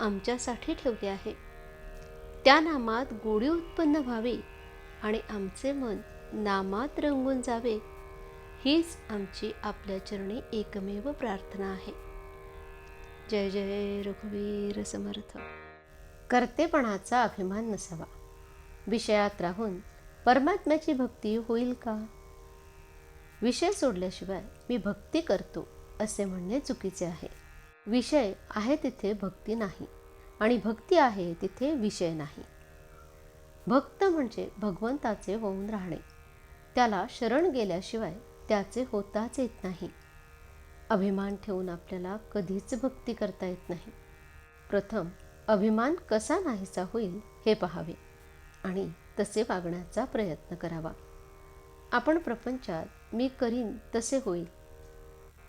आमच्यासाठी ठेवले आहे. त्या नामात गोडी उत्पन्न व्हावी आणि आमचे मन नामात रंगून जावे हीच आमची आपल्या चरणी एकमेव प्रार्थना आहे. जय जय रघुवीर समर्थ. कर्तेपणाचा अभिमान नसावा. विषयात राहून परमात्म्याची भक्ती होईल का? विषय सोडल्याशिवाय मी भक्ती करतो असे म्हणणे चुकीचे आहे. विषय आहे तिथे भक्ती नाही. आणि भक्ती आहे तिथे विषय नाही. भक्त म्हणजे भगवंताचे होऊन राहणे. त्याला शरण गेल्याशिवाय त्याचे होताच येत नाही. अभिमान ठेवून आपल्याला कधीच भक्ती करता येत नाही. प्रथम अभिमान कसा नाहीसा होईल हे पहावे आणि तसे वागण्याचा प्रयत्न करावा. आपण प्रपंचात मी करीन तसे होईल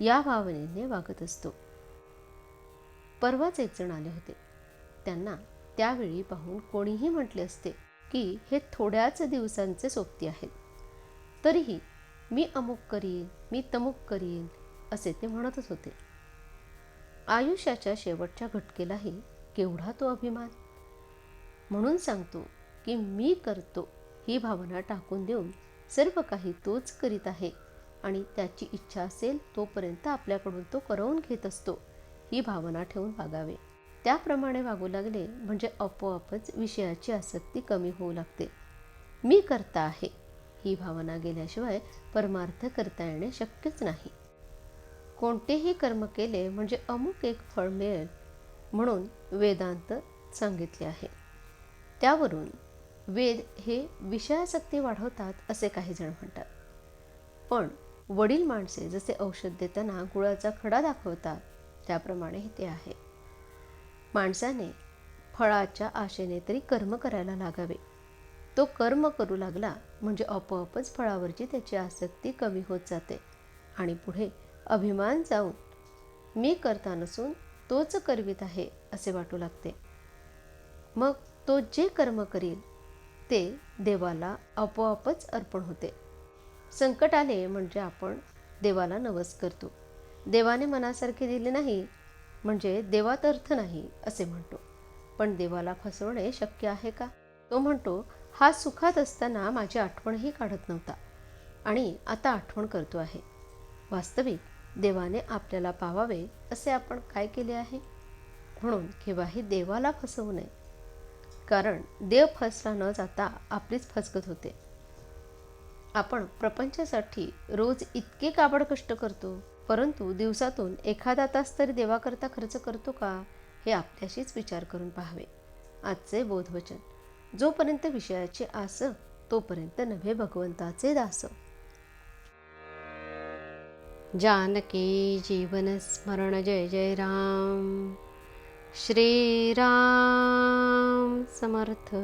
या भावनेने वागत असतो. परवाच एक जण आले होते. त्यांना त्यावेळी पाहून कोणीही म्हटले असते की हे थोड्याच दिवसांचे सोबती आहेत. तरीही मी अमुक करीन मी तमुक करीन असे ते म्हणतच होते. आयुष्याच्या शेवटच्या घटकेलाही केवढा तो अभिमान? म्हणून सांगतो की मी करतो ही भावना टाकून देऊन सर्व काही तोच करीत आहे आणि त्याची इच्छा असेल तोपर्यंत आपल्याकडून तो करवून घेत असतो. ही भावना ठेवून वागावे. त्याप्रमाणे वागू लागले म्हणजे आपोआपच विषयाची आसक्ती कमी होऊ लागते. मी करता आहे. ही भावना गेल्याशिवाय परमार्थ करता येणे शक्यच नाही. कोणतेही कर्म केले म्हणजे अमुक एक फळ मिळेल म्हणून वेदांत सांगितले आहे. त्यावरून वेद हे विषयासक्ती वाढवतात असे काही जण म्हणतात. पण वडील माणसे जसे औषध देताना गुळाचा खडा दाखवतात त्याप्रमाणे ते आहे. माणसाने फळाच्या आशेने तरी कर्म करायला लागावे. तो कर्म करू लागला म्हणजे आपोआपच फळावरची त्याची आसक्ती कमी होत जाते आणि पुढे अभिमान जाऊन मी करता नसून तोच करवीत आहे असे वाटू लागते. मग तो जे कर्म करील ते देवाला आपोआपच अर्पण होते. संकट आले म्हणजे आपण देवाला नवस करतो. देवाने मनासारखे दिले नाही म्हणजे देवात अर्थ नाही असे म्हणतो. पण देवाला फसवणे शक्य आहे का? तो म्हणतो हा सुखात असताना माझी आठवणही काढत नव्हता. आणि आता आठवण करतो आहे. वास्तविक देवाने आपल्याला पावावे असे आपण काय केले आहे? म्हणून केव्हाही देवाला फसवू नये. कारण देव फसला न जाता आपलीच फसगत होते. आपण प्रपंचासाठी रोज इतके काबड कष्ट करतो. परंतु दिवसातून एखादा तास तरी देवाकरता खर्च करतो का हे आपल्याशीच विचार करून पाहावे. आजचे बोधवचन. जोपर्यंत विषयाचे आस तोपर्यंत नव्हे भगवंताचे दास. जानकी जीवन स्मरण जय जय राम. श्रीराम समर्थ.